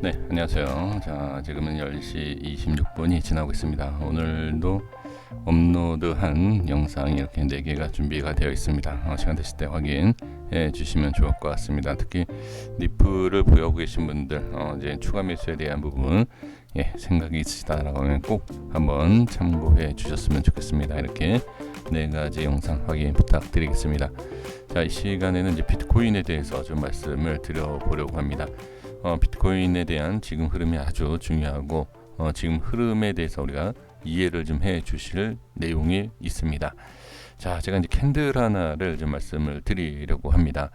네, 안녕하세요. 자, 지금은 10시 26분이 지나고 있습니다. 오늘도 업로드한 영상이 이렇게 4개가 준비가 되어 있습니다. 어, 시간 되실 때 확인해 주시면 좋을 것 같습니다. 특히 니프를 보유하고 계신 분들, 어, 이제 추가 매수에 대한 부분, 예, 생각이 있으시다라고 하면 꼭 한번 참고해 주셨으면 좋겠습니다. 이렇게 네 가지 영상 확인 부탁드리겠습니다. 자, 이 시간에는 이제 비트코인에 대해서 좀 말씀을 드려보려고 합니다. 어, 비트코인에 대한 지금 흐름이 아주 중요하고 어, 지금 흐름에 대해서 우리가 이해를 좀 해 주실 내용이 있습니다. 자, 제가 이제 캔들 하나를 좀 말씀을 드리려고 합니다.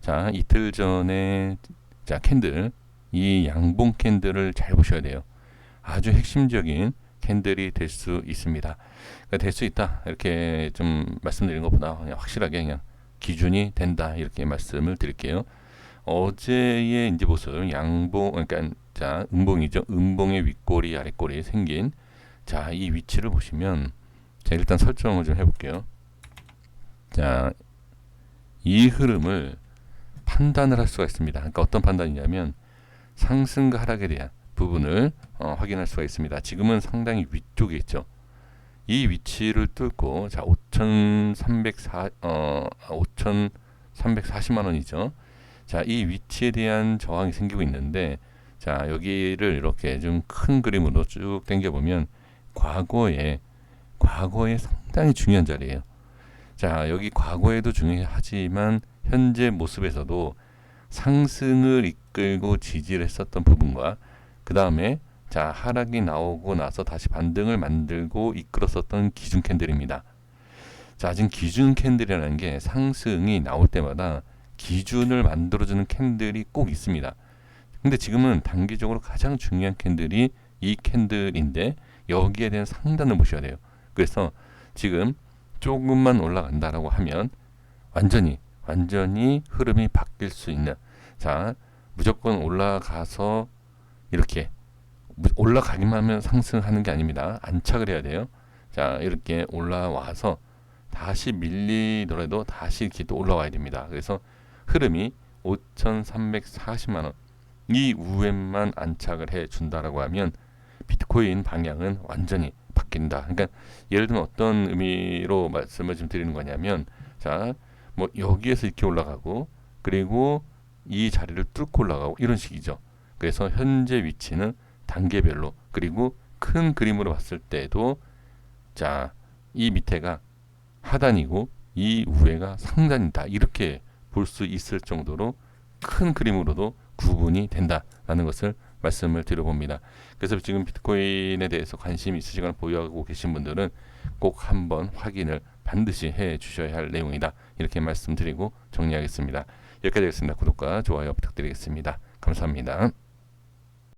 자, 이틀 전에 자, 캔들 이 양봉 캔들을 잘 보셔야 돼요. 아주 핵심적인 캔들이 될 수 있습니다. 그러니까 될수 있다. 이렇게 좀 말씀드린 것보다 그냥 확실하게 그냥 기준이 된다. 이렇게 말씀을 드릴게요. 어제의 이제 모습 양봉 그러니까 자 음봉이죠. 음봉의 윗꼬리 아랫꼬리 생긴 자 이 위치를 보시면 자 일단 설정을 좀 해 볼게요. 자 이 흐름을 판단을 할 수가 있습니다. 그러니까 어떤 판단이냐면 상승과 하락에 대한 부분을 어, 확인할 수가 있습니다. 지금은 상당히 위쪽에 있죠. 이 위치를 뚫고 자 5,304어 5,340만 원이죠. 자, 이 위치에 대한 저항이 생기고 있는데 자, 여기를 이렇게 좀 큰 그림으로 쭉 당겨 보면 과거에 과거에 상당히 중요한 자리예요. 자, 여기 과거에도 중요하지만 현재 모습에서도 상승을 이끌고 지지를 했었던 부분과 그 다음에 자 하락이 나오고 나서 다시 반등을 만들고 이끌었었던 기준 캔들입니다. 자 지금 기준 캔들이라는 게 상승이 나올 때마다 기준을 만들어주는 캔들이 꼭 있습니다. 근데 지금은 단기적으로 가장 중요한 캔들이 이 캔들인데 여기에 대한 상단을 보셔야 돼요. 그래서 지금 조금만 올라간다라고 하면 완전히 완전히 흐름이 바뀔 수 있는 자 무조건 올라가서 이렇게 무- 올라가기만 하면 상승하는 게 아닙니다. 안착을 해야 돼요. 자 이렇게 올라와서 다시 밀리더라도 다시 이렇게 또 올라와야 됩니다. 그래서 흐름이 5,340만 원 이 우에만 안착을 해 준다라고 하면 비트코인 방향은 완전히 바뀐다. 그러니까 예를 들면 어떤 의미로 말씀을 좀 드리는 거냐면 자 뭐 여기에서 이렇게 올라가고 그리고 이 자리를 뚫고 올라가고 이런 식이죠. 그래서 현재 위치는 단계별로 그리고 큰 그림으로 봤을 때도 자 이 밑에가 하단이고 이 위에가 상단이다 이렇게 볼 수 있을 정도로 큰 그림으로도 구분이 된다라는 것을 말씀을 드려봅니다. 그래서 지금 비트코인에 대해서 관심 있으시거나 보유하고 계신 분들은 꼭 한번 확인을 반드시 해 주셔야 할 내용이다. 이렇게 말씀드리고 정리하겠습니다. 여기까지 하겠습니다. 구독과 좋아요 부탁드리겠습니다. 감사합니다.